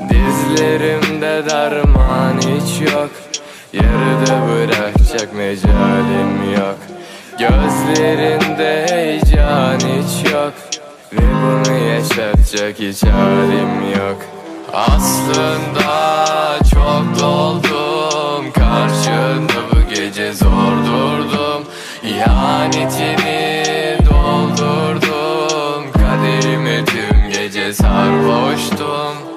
Dizlerimde derman hiç yok. Yarıda bırakacak mecalim yok. Gözlerinde heyecan hiç yok. Ve bunu yaşatacak hiç halim yok. Aslında çok doldum. Karşında bu gece zor durdum. İhanetini doldurdum. Kaderimi tüm gece sarhoştum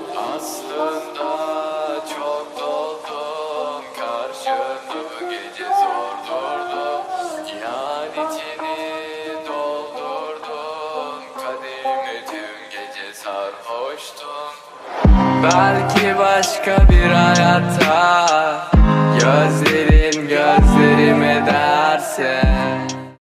niyetini doldurdun Kadehimi tüm gece sarhoştun. Belki başka bir hayatta Gözlerin gözlerime derse